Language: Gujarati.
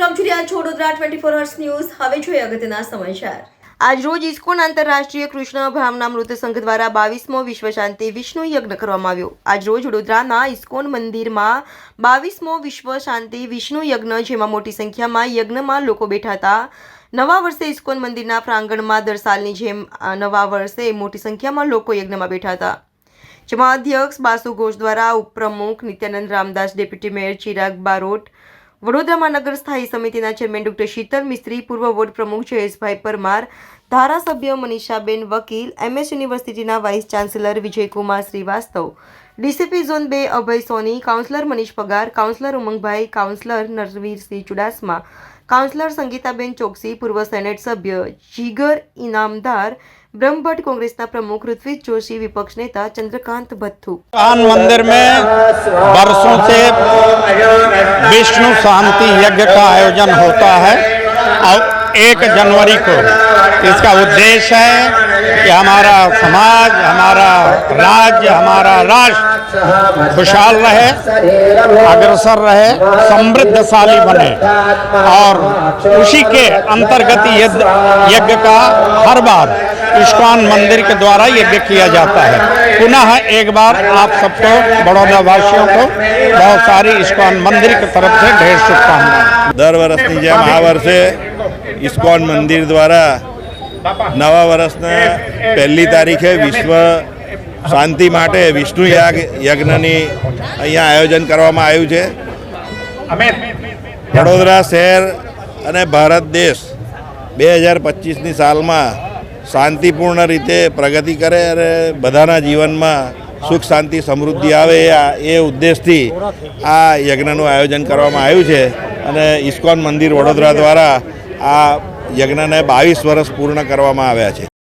મોટી સંખ્યામાં યજ્ઞમાં લોકો બેઠા હતા. નવા વર્ષે ઇસ્કોન મંદિરના પ્રાંગણમાં દર સાલની જેમ નવા વર્ષે મોટી સંખ્યામાં લોકો યજ્ઞમાં બેઠા હતા. જેમાં અધ્યક્ષ બાસુ ઘોષ દ્વારા ઉપપ્રમુખ નિત્યાનંદ રામદાસ, ડેપ્યુટી મેયર ચિરાગ બારોટ વડોદરા મહાનગર સ્થાયી સમિતિના ચેરમેન ડોક્ટર શીતલ મિસ્ત્રી પૂર્વ વોર્ડ પ્રમુખ જયેશભાઈ પરમાર ધારાસભ્ય મનીષાબેન વકીલ એમએસ યુનિવર્સિટીના vice chancellor Vijaykumar Shrivastava DCP zone બે Abhay Soni councillor Manish Pagar councillor Umangbhai councillor Narvirsinh Chudasama councillor Sangitaben Choksi પૂર્વ સેનેટ સભ્ય જીગર ઇનામદાર બ્રહ્મભટ્ટ કોંગ્રેસના પ્રમુખ ઋત્વિજ જોશી વિપક્ષ નેતા ચંદ્રકાંત ભથ્થુ कान मंदिर में वर्षों से विष्णु शांति यज्ञ का आयोजन होता है और एक जनवरी को। इसका उद्देश्य है कि हमारा समाज, हमारा राज्य, हमारा राष्ट्र खुशहाल रहे, अग्रसर रहे, समृद्धशाली बने और उसी के अंतर्गत यज्ञ का हर बार इस्कॉन मंदिर के द्वारा यज्ञ किया जाता है। पुनः एक बार आप सबको बड़ौदा वासियों को बहुत सारी इस्कॉन मंदिर की तरफ से ढेर शुभकामनाएं દર વર્ષની જેમ આ વર્ષે ઇસ્કોન મંદિર દ્વારા નવા વર્ષના પહેલી તારીખે વિશ્વ શાંતિ માટે વિષ્ણુ યાગ યજ્ઞની અહીંયા આયોજન કરવામાં આવ્યું છે વડોદરા શહેર અને ભારત દેશ બે હજાર પચીસની સાલમાં શાંતિપૂર્ણ રીતે પ્રગતિ કરે અને બધાના જીવનમાં સુખ, શાંતિ, સમૃદ્ધિ આવે એ ઉદ્દેશથી આ યજ્ઞનું આયોજન કરવામાં આવ્યું છે. અને ઇસ્કોન મંદિર વડોદરા દ્વારા આ યજ્ઞને બાવીસ વર્ષ પૂર્ણ કરવામાં આવ્યા છે.